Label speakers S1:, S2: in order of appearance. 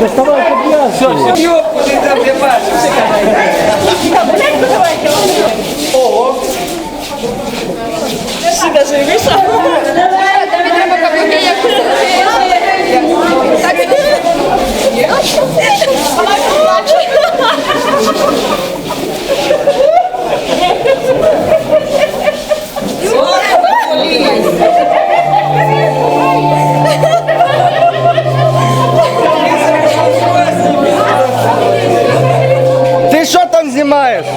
S1: Доставай подвязку. Все, ёбку, ты там не бачишь. Ого. Ты даже вышла?
S2: Yes.